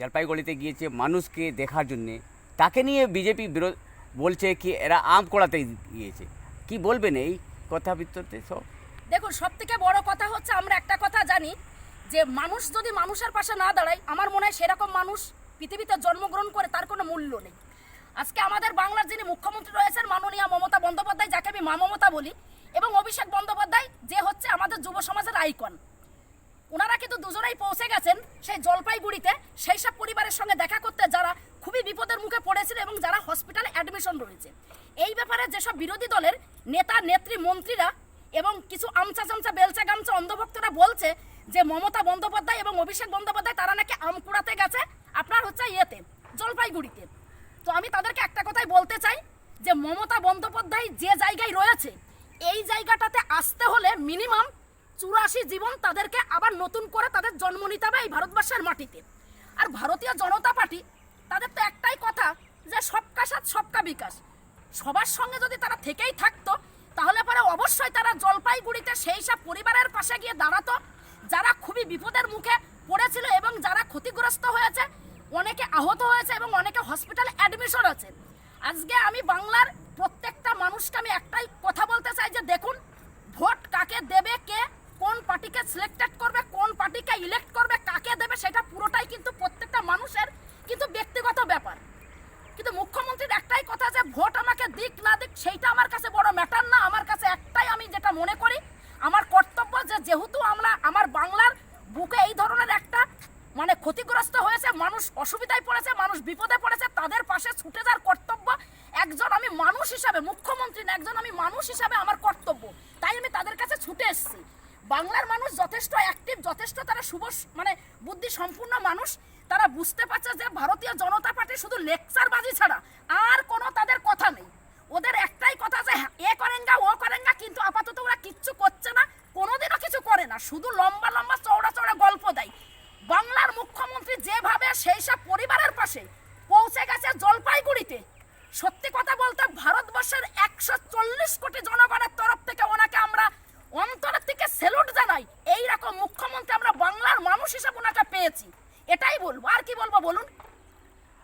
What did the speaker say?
জলপাইগুড়িতে গিয়েছে মানুষকে দেখার জন্যে। তাকে নিয়ে বিজেপি বিরোধ বলছে কি এরা আম কোড়াতে গিয়েছে। কি বলবেন এই কথা ভিত্তিতে সব? দেখুন সব থেকে বড় কথা হচ্ছে আমরা একটা কথা জানি, যে মানুষ যদি মানুষের পাশে না দাঁড়ায়, আমার মনে হয় সেরকম মানুষ পৃথিবীতে জন্মগ্রহণ করে তার কোনো মূল্য নেই। আজকে আমাদের বাংলার যিনি মুখ্যমন্ত্রী রয়েছেন মাননীয় মমতা বন্দ্যোপাধ্যায়, যাকে আমি মা মমতা বলি, এবং অভিষেক বন্দ্যোপাধ্যায়, যে হচ্ছে আমাদের যুব সমাজের আইকন। ওনারা কিন্তু দুজনেই পৌঁছে গেছেন সেই জলপাইগুড়িতে, সেই সব পরিবারের সঙ্গে দেখা করতে যারা খুবই বিপদের মুখে পড়েছিল এবং যারা হসপিটালে অ্যাডমিশন রয়েছে। এই ব্যাপারে যেসব বিরোধী দলের নেতা, নেত্রী, মন্ত্রীরা এবং কিছু আমচা চামচা, বেলচা গামচা অন্ধভক্তরা বলছে যে মমতা বন্দ্যোপাধ্যায় এবং অভিষেক বন্দ্যোপাধ্যায় তারা নাকি আম কুড়াতে গেছে, আপনার হচ্ছে ইয়েতে, জলপাইগুড়িতে। তো আমি তাদেরকে একটা কথাই বলতে চাই যে মমতা বন্দ্যোপাধ্যায় যে জায়গায় রয়েছে, এই জায়গাটাতে আসতে হলে মিনিমাম চুরাশি জীবন তাদেরকে আবার নতুন করে তাদের জন্ম নিতে হবে এই ভারতবর্ষের মাটিতে। আর ভারতীয় জনতা পার্টি, তাদের তো একটাই কথা যে সবকা সাথ সবকা বিকাশ। সবার সঙ্গে যদি তারা থেকেই থাকতো, তাহলে পরে অবশ্যই তারা জলপাইগুড়িতে সেই সব পরিবারের পাশে গিয়ে দাঁড়াতো, যারা খুবই বিপদের মুখে পড়েছিল এবং যারা ক্ষতিগ্রস্ত হয়েছে, অনেকে আহত হয়েছে এবং অনেকে হসপিটালে অ্যাডমিশন আছে। আজকে আমি বাংলার প্রত্যেকটা মানুষকে আমি একটাই কথা বলতে চাই যে দেখুন, ভোট কাকে দেবে, কে কোন পার্টিকে সিলেক্টেড করবে, কোন পার্টিকে ইলেক্ট করবে কাকে দেবে, সেটা পুরোটাই কিন্তু প্রত্যেকটা মানুষের কিন্তু ব্যক্তিগত ব্যাপার। কিন্তু মুখ্যমন্ত্রীর একটাই কথা যে ভোট আমাকে দিক না দিক, সেইটা আমার কাছে বড় ম্যাটার না। আমার কাছে একটাই আমি যেটা মনে করি, আমার কর্তব্য যে যেহেতু আমরা, আমার বাংলার বুকে এই ধরনের একটা মানে ক্ষতিগ্রস্ত হয়েছে, মানুষ অসুবিধায় পড়েছে, মানুষ বিপদে পড়েছে, তাদের পাশে ছুটে যাওয়ার কর্তব্য একজন আমি মানুষ হিসাবে, মুখ্যমন্ত্রী না, একজন আমি মানুষ হিসাবে আমার কর্তব্য। তাই আমি তাদের কাছে ছুটে এসেছি। বাংলার মানুষ যথেষ্ট অ্যাক্টিভ যথেষ্ট তারা শুভ মানে বুদ্ধি সম্পূর্ণ মানুষ। তারা বুঝতে পারছে যে ভারতীয় জনতা পার্টি শুধু লেকচারবাজি ছাড়া আর কোনো তাদের কথা নেই। ওদের একটাই কথা যে হ্যাঁ, এ করেঙ্গা ও করেঙ্গা কিন্তু আপাতত ওরা কিচ্ছু করছে না কোনোদিনও কিছু করে না শুধু লম্বা লম্বা চওড়া চওড়া গল্প দেয়। বাংলার মুখ্যমন্ত্রী যেভাবে সেই সব পরিবারের পাশে পৌঁছে গেছে জলপাইগুড়িতে পেয়েছি এটাই বলব। আর কি বলব বলুন?